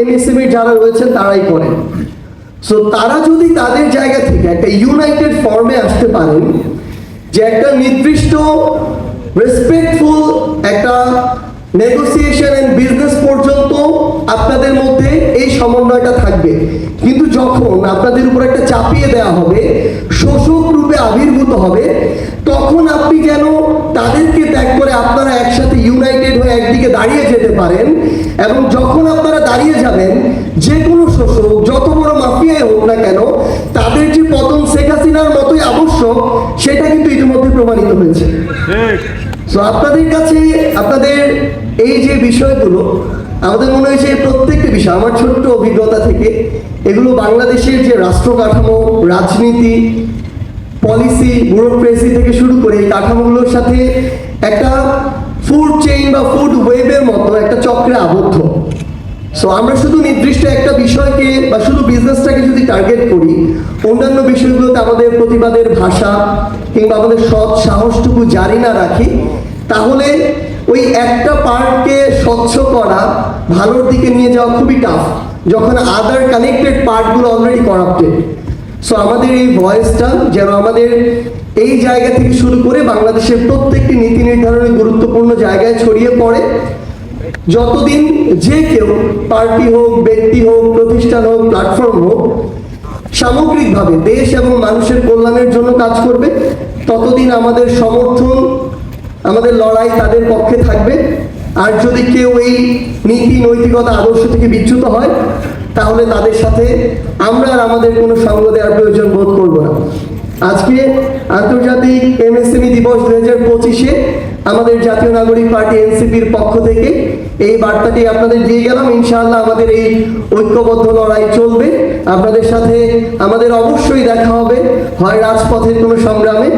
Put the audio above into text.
MSME যারা রয়েছেন তারাই করেন। সো তারা যদি তাদের জায়গা থেকে একটা ইউনাইটেড ফর্মে আসতে পারেন, যে একটা নির্দিষ্ট রেসপেক্টফুল একটা নেগোসিয়েশন এন্ড বিজনেস পর্যন্ত আপনাদের মধ্যে এই সমন্বয়টা থাকবে। কিন্তু যখন আপনাদের উপর একটা চাপিয়ে দেওয়া হবে, শোষক রূপে আবির্ভূত হবে, তখন আপনি যেন তাদেরকে ত্যাগ করে আপনারা একদিকে দাঁড়িয়ে যেতে পারেন এবং যখন আপনারা দাঁড়িয়ে যাবেন যে কোনো শোষক যত বড় মাফিয়াই হোক না কেন তাদের যে পতন শেখ হাসিনার মতোই আবশ্যক সেটা কিন্তু ইতিমধ্যে প্রমাণিত হয়েছে। সো আপনাদের কাছে আপনাদের এই যে বিষয়গুলো আমাদের মনে হয়েছে প্রত্যেকটি বিষয় আমার ছোট্ট অভিজ্ঞতা থেকে এগুলো বাংলাদেশের যে রাষ্ট্র কাঠামো রাজনীতি পলিসি ব্যুরোক্রেসি থেকে শুরু করে এই কাঠামোগুলোর সাথে একটা ফুড চেইন বা ফুড ওয়েবের মতো, একটা চক্রে আবদ্ধ। সো আমরা শুধু নির্দিষ্ট একটা বিষয়কে বা শুধু বিজনেসটাকে যদি টার্গেট করি, অন্যান্য বিষয়গুলোতে আমাদের প্রতিবাদের ভাষা কিংবা আমাদের সৎ সাহসটুকু জারি না রাখি, তাহলে ওই একটা পার্টকে স্বচ্ছ করা, ভালোর দিকে নিয়ে যাওয়া খুবই টাফ যখন আদার কানেক্টেড পার্টগুলো অলরেডি করাপ্টেড সো আমাদের এই ভয়েসটা যেন আমাদের এই জায়গা থেকে শুরু করে বাংলাদেশের প্রত্যেকটি নীতি নির্ধারণের গুরুত্বপূর্ণ জায়গায় ছড়িয়ে পড়ে। যতদিন যে কেউ পার্টি হোক, ব্যক্তি হোক, প্রতিষ্ঠান হোক প্ল্যাটফর্ম হোক, সামগ্রিকভাবে দেশ এবং মানুষের কল্যাণের জন্য কাজ করবে, ততদিন আমাদের সমর্থন, আমাদের লড়াই তাদের পক্ষে থাকবে। আর যদি কেউ এই নীতি, নৈতিকতা আদর্শ থেকে বিচ্যুত হয়, তাহলে তাদের সাথে আমরা আর আমাদের কোনো সঙ্গ দেওয়ার প্রয়োজন বোধ করব না। আজকে আন্তর্জাতিক এমএসএমই দিবস দু হাজার পঁচিশে আমাদের জাতীয় নাগরিক পার্টি এনসিপির পক্ষ থেকে এই বার্তাটি আপনাদের দিয়ে গেলাম। ইনশাআল্লাহ আমাদের এই ঐক্যবদ্ধ লড়াই চলবে। আপনাদের সাথে আমাদের অবশ্যই দেখা হবে। হয় রাজপথের কোনো সংগ্রামে।